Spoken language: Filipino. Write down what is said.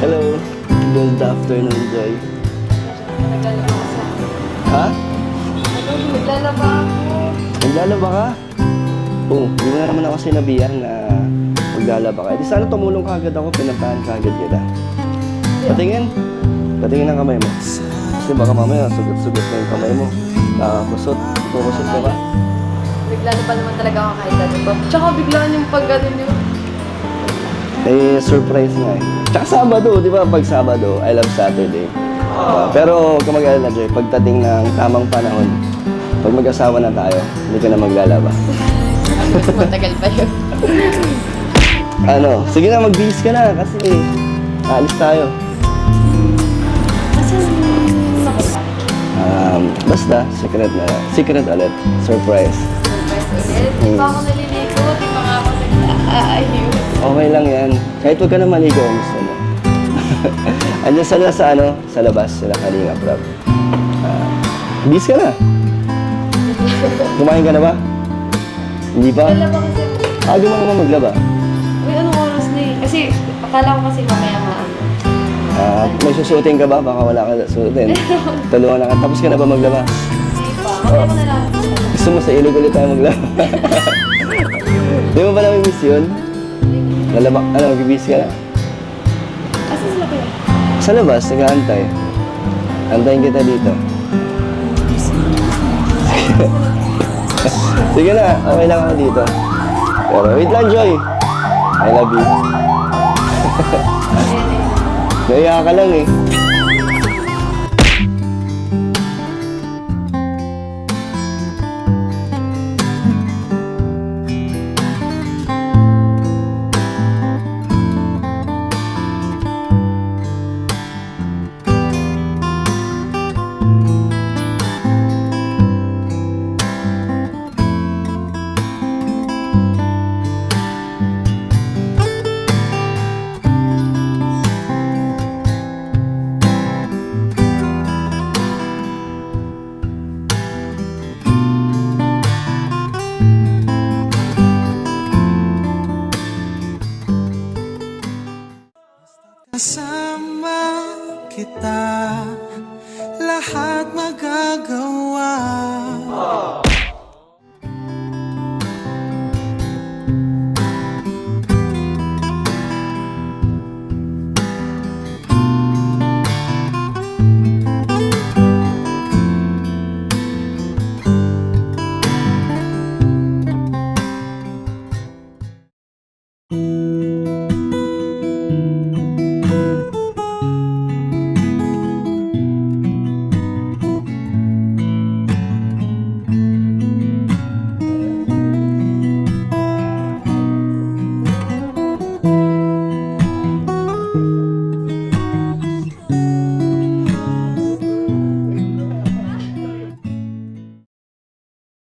Hello. Good afternoon, Joy. Ha? Naglalaba ako. Naglalaba ka? Oo, hindi mo na naman ako sinabihan na maglalaba ka. Di sana tumulong ka agad ako, pinuntahan ka agad kita. Patingin. Patingin ang kamay mo. Kasi baka mamaya sugat-sugat na yung kamay mo. Nakakusot. Kukusot ka ba? Naglalaba naman talaga ako kahit ano pa. Tsaka biglaan yung pag ano nyo. Eh, surprise nga eh. Tsaka Sabado, di ba? Pag Sabado, I love Saturday. Ah, pero huwag ka mag-alala, Joy. Pagdating ng tamang panahon, pag mag-asawa na tayo, hindi ka na maglalaba. Matagal pa yun. Ano, sige na, mag-bihis ka na kasi alis tayo. Um, basta, secret na Secret ulit. Surprise. Surprise ulit. Di pa ako naliligo. Okay lang yan. Kahit huwag ka na maligo kung gusto mo. Andiyan sila sa ano, sa labas, sila Kalinga Prab. Ah, bihis ka na. Kumain ka na ba? Hindi pa? Naglalaba kasi. Aga mo naman maglaba. Uy, anong oras na eh? Kasi akala ko kasi mamaya maano. Ah, may susuotin ka ba? Baka wala ka suotin. Tulungan na ka. Tapos ka na ba maglaba? Hindi pa. Mamaya ko na lang. Gusto mo sa ilog ulit tayo maglaba? Di mo ba namimiss yun? Lalaba, ano, magbibis ka na? Asa sila kuya? Sa labas, nag-aantay. Antayin kita dito. Sige na, okay lang ako dito. Pero wait lang, Joy. I love you. Naiya ka lang eh. Kita, lahat magagawa.